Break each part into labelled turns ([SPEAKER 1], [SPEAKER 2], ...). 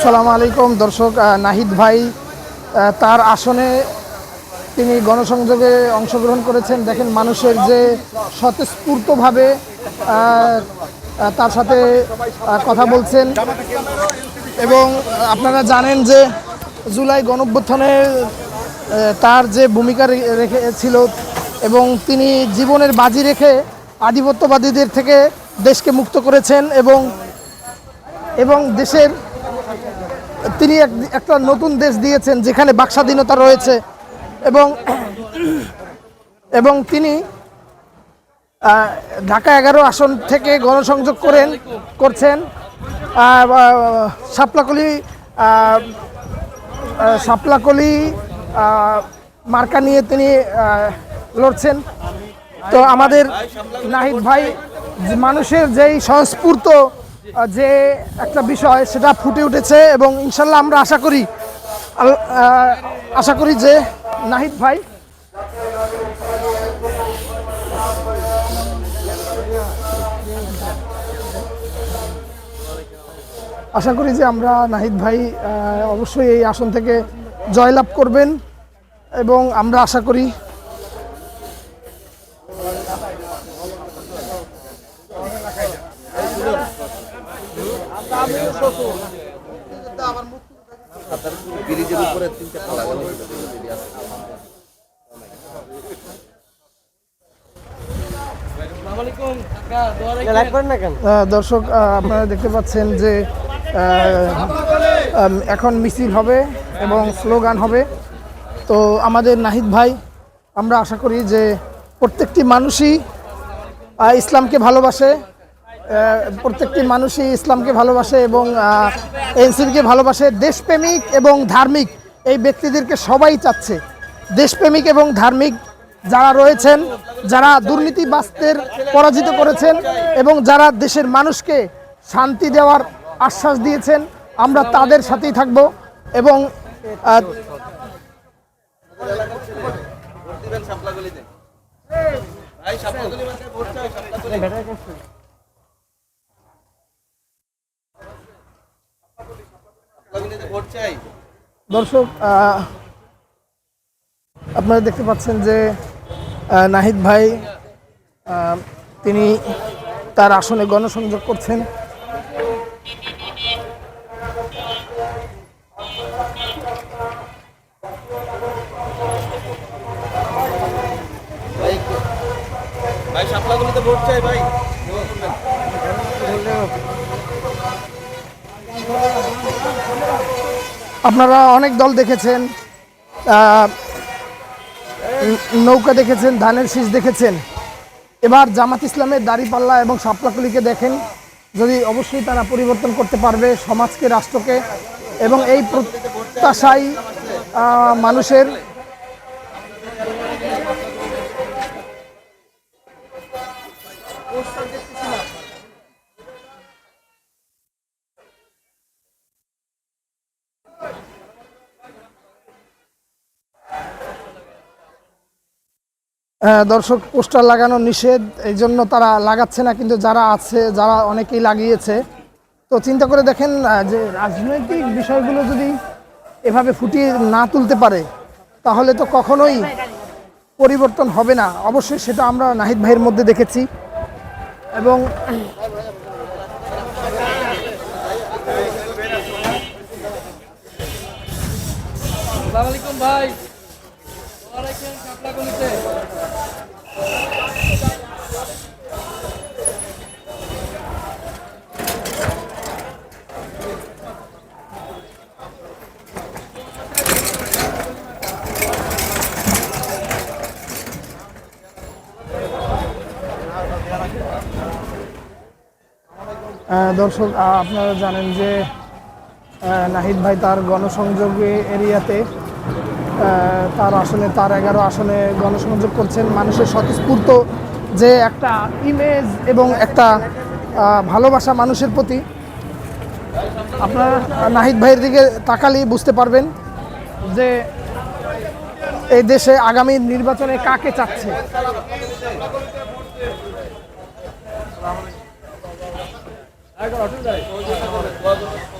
[SPEAKER 1] আসসালামু আলাইকুম। দর্শক নাহিদ ভাই তার আসনে তিনি গণসংযোগে অংশগ্রহণ করেছেন। দেখেন মানুষের যে স্বতঃস্ফূর্তভাবে তার সাথে কথা বলছেন। এবং আপনারা জানেন যে জুলাই গণঅভ্যুত্থানে আহ, তার যে ভূমিকা রেখেছিল এবং তিনি জীবনের বাজি রেখে আধিপত্যবাদীদের থেকে দেশকে মুক্ত করেছেন এবং এবং দেশের তিনি এক- একটা নতুন দেশ দিয়েছেন যেখানে বাকস্বাধীনতা রয়েছে এবং এবং তিনি ঢাকা এগারো আসন থেকে গণসংযোগ করেন করছেন। সাপলাকলি আহ, মার্কা নিয়ে তিনি লড়ছেন। তো আমাদের নাহিদ ভাই মানুষের যেই সংস্ফূর্ত যে একটা বিষয়, সেটা ফুটে উঠেছে এবং ইনশাল্লাহ আমরা আশা করি আশা করি যে নাহিদ ভাই আশা করি যে আমরা নাহিদ ভাই অবশ্যই এই আসন থেকে জয়লাভ করবেন এবং আমরা আশা করি দর্শক আপনারা দেখতে পাচ্ছেন যে এখন মিছিল হবে এবং স্লোগান হবে। তো আমাদের নাহিদ ভাই, আমরা আশা করি যে প্রত্যেকটি মানুষই ইসলামকে ভালোবাসে। প্রত্যেকটি মানুষই ইসলামকে ভালোবাসে এবং এনসিপিকে ভালোবাসে। দেশপ্রেমিক এবং ধার্মিক, এই ব্যক্তিদেরকে সবাই চাচ্ছে। দেশপ্রেমিক এবং ধার্মিক যারা রয়েছেন, যারা দুর্নীতিবাস্তের পরাজিত করেছেন এবং যারা দেশের মানুষকে শান্তি দেওয়ার আশ্বাস দিয়েছেন, আমরা তাদের সাথেই থাকব এবং
[SPEAKER 2] ভাই শাপলাগুলি মানে ভোট চাই শাপলাগুলি শাপলাগুলিতে ভোট চাই
[SPEAKER 1] দর্শক আপনারা দেখতে পাচ্ছেন যে নাহিদ ভাই তিনি তার আসনে গণসংযোগ করছেন।
[SPEAKER 2] ভাই শাপলাগুলিতে ভোট চাই ভাই।
[SPEAKER 1] আপনারা অনেক দল দেখেছেন নৌকা দেখেছেন, ধানের শীষ দেখেছেন। এবার জামাত ইসলামের দাড়িপাল্লা এবং সাপলাকুলিকে দেখেন, যদি অবশ্যই তারা পরিবর্তন করতে পারবে সমাজকে, রাষ্ট্রকে, এবং এই প্রত্যাশাই মানুষের দর্শক, পোস্টার লাগানো নিষেধ, এই জন্য তারা লাগাচ্ছে না, কিন্তু যারা আছে, যারা অনেকেই লাগিয়েছে, তো চিন্তা করে দেখেন যে রাজনৈতিক বিষয়গুলো যদি এভাবে ফুটিয়ে না তুলতে পারে, তাহলে তো কখনোই পরিবর্তন হবে না। অবশ্যই সেটা আমরা নাহিদ ভাইয়ের মধ্যে দেখেছি। এবং
[SPEAKER 3] ভাই।
[SPEAKER 1] দর্শক আপনারা জানেন যে নাহিদ ভাই তার গণসংযোগে এরিয়াতে তার আসনে, তার এগারো আসনে গণসংযোগ করছেন। মানুষের স্বতঃস্ফূর্ত যে একটা ইমেজ এবং একটা ভালোবাসা মানুষের প্রতি। আপনারা নাহিদ ভাইয়ের দিকে তাকালেই বুঝতে পারবেন যে এই দেশে আগামী নির্বাচনে কাকে চাচ্ছে।
[SPEAKER 3] শাপলা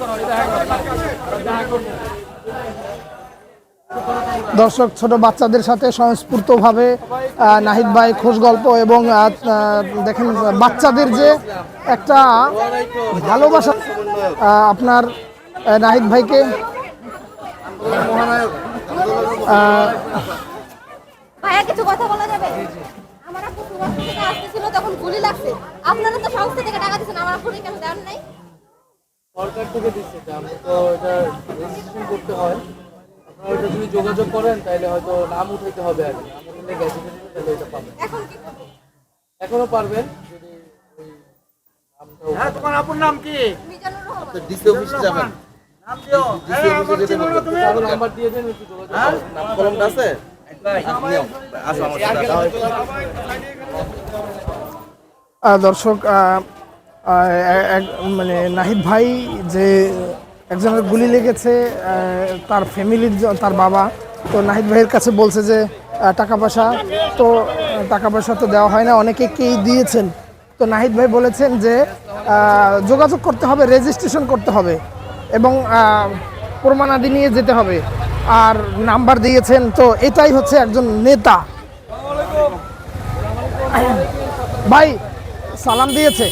[SPEAKER 3] করো দেখা করব
[SPEAKER 1] দর্শক ছোট বাচ্চাদের সাথে স্বয়ংস্ফূর্তভাবে আহ, নাহিদ ভাই খোশ গল্প এবং দেখেন বাচ্চাদের যে একটা ভালোবাসা আপনার নাহিদ ভাইকে
[SPEAKER 4] ভাইয়া কিছু কথা বলা যাবে? গুলি লাগছে। আপনারা তো সংস্থা থেকে টাকা দিচ্ছেন আমার আপুরে কেন দেন নাই?
[SPEAKER 3] সরকার থেকে দিচ্ছে যে আমরা তো এটা রেজিস্ট্রেশন করতে হয়। আপনারা ওইটা যদি যোগাযোগ করেন তাহলে হয়তো নাম উঠাইতে হবে আর কি। নাম গ্যাসে তাহলে এটা পাবেন
[SPEAKER 4] এখন কি
[SPEAKER 3] এখনও পারবেন যদি ওই নামটা উঠাতে-
[SPEAKER 4] মিজানুর রহমান।
[SPEAKER 2] ডিসি অফিসে যাবেন। বলবেন
[SPEAKER 3] তাহলে নাম্বার দিয়ে দেন একটু যোগাযোগ
[SPEAKER 2] নাম কলমটা আছে? আপনিও আসো আমার সাথে আসো।
[SPEAKER 1] আহ, দর্শক মানে নাহিদ ভাই যে একজনের গুলি লেগেছে তার ফ্যামিলির তার বাবা। তো নাহিদ ভাইয়ের কাছে বলছে যে টাকা পয়সা তো টাকা পয়সা তো দেওয়া হয় না, অনেকে কেই দিয়েছেন? তো নাহিদ ভাই বলেছেন যে যোগাযোগ করতে হবে রেজিস্ট্রেশন করতে হবে এবং প্রমাণাদি নিয়ে যেতে হবে। আর নাম্বার দিয়েছেন, তো এটাই হচ্ছে একজন নেতা। ভাই সালাম দিয়েছে।